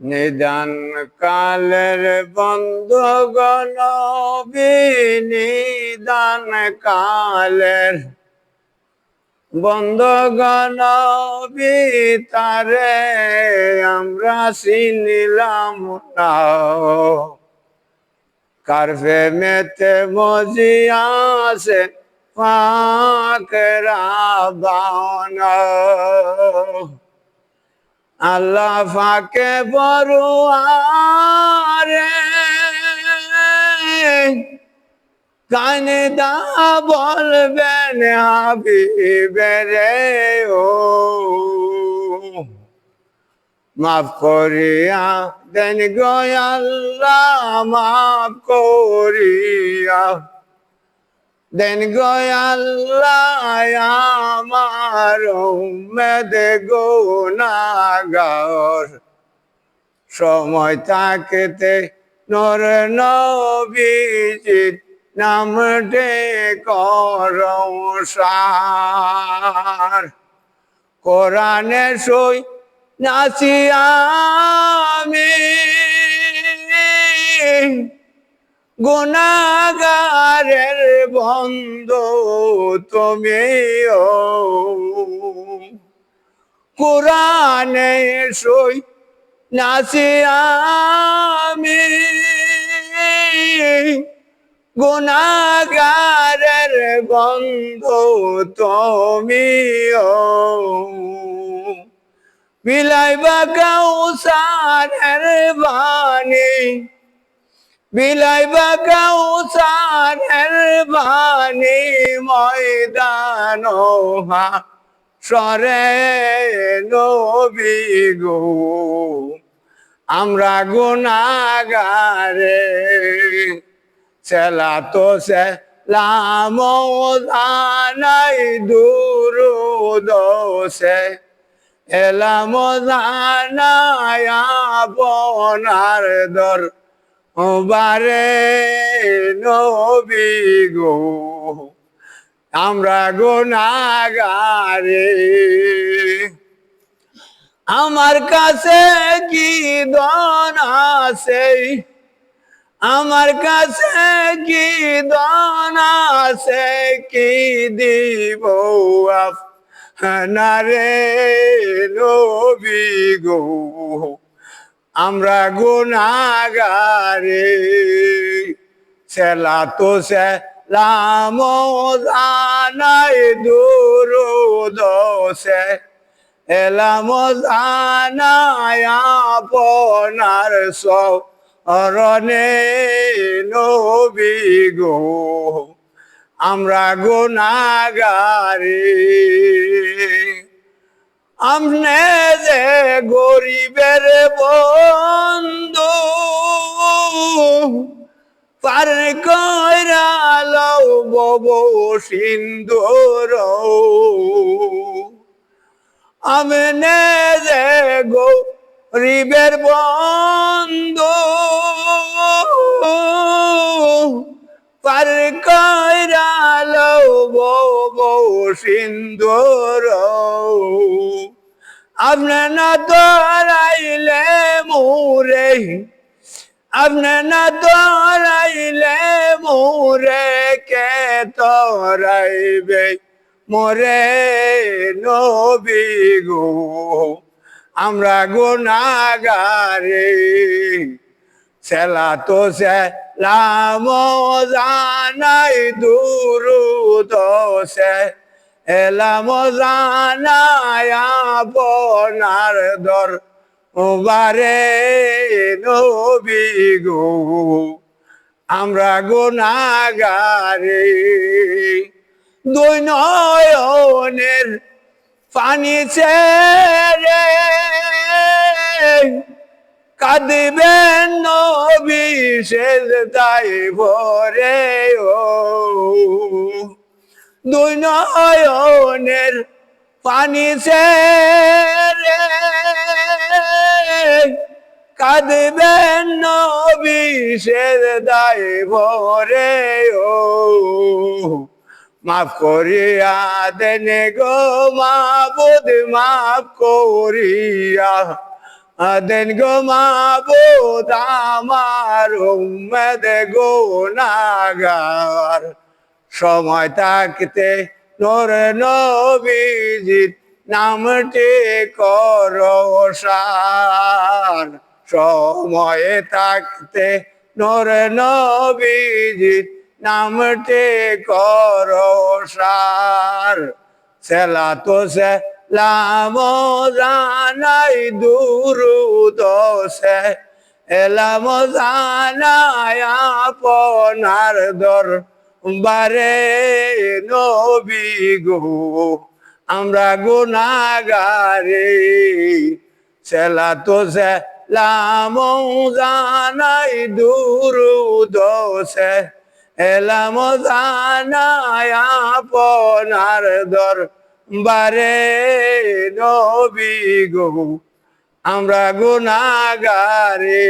নিদান কালের বন্ধু গণবি নিদান কালের বন্ধ গণবি তারে আমরা চিনিলাম না। কারফে মেতে মজিয়াছে পাকরা বানা আল্লাহ ফাঁকে বড়ুয়ারে কানে দা বলবেন হাবিবেরে ও। মাফ করিয়া দেন গো আল্লাহ, মাফ করিয়া। দেন আমার উম্মেদ গুনাহগার। সময় থাকতে নর নবীজির নামটে করসার কোরআনে সই নাচি আমি গুণাগারের বন্ধ তুমি ও কোরআনে সই নাচি আমি গুণাগারের বন্ধ তুমি ও বিলাইবা কাউসারের বাণী বিলাইবা বাণী ময়দান সরে নবী গো, আমরা গুণাগারে। সেলা তো সে জানাই দূর দোষে এলাম জানায় আপনার দর বারে নবী গো, আমরা গুণাগারে আমার কাছে কি দন আছে? আমার কাছে কি দন আছে? কি দিব নারে নবী গো? আমরা গুণাগারে সেলা তো সে লাম জানাই দূর দোষে এলাম জানাই আপনার সরণে নবী গো। আমরা গুণাগারে আমনে যে বন্ধু পার কইরালো বব সিন্দুর আমনে যে গরিবের বন্ধু পার কইরালো বব সিন্দুর আপনি না দরাইলে মোরে। আপনি না দরাইলে মোরে কে তরাইবে মোরে নবী গো, আমরা গুণাগারে সেলা তো সে লাম জানাই দূর দোষে এলাম জানায় আপনার দর বারে নবী গো, আমরা গুণাগারে দুই নয়নের পানি ছেড়ে কাঁদবেন নবী শেষ তাই ভরে ও। দুই নয়নের পানি ছেড়ে কাঁদবেন নবী শেষ দায় ভরে, ও। মাফ করিয়া দেনে গো মাবুদ, মাফ করিয়া গো মাবুদ, আমার উম্মেদ গো নাগার সময় থাকতে নোর নবীজির নামটি করসান সময়ে থাকতে নোর নবীজির নামটি করসার সেলা তো সে লাম জানাই দুরুদ এলাম জানাই আপনার দর বারে নবী গো, আমরা গুনাগারে সেলা তো সে লাম জানাই দুরুদ সে। এলাম, জানাই আপনার দর বারে নবী গো, আমরা গুনাগারে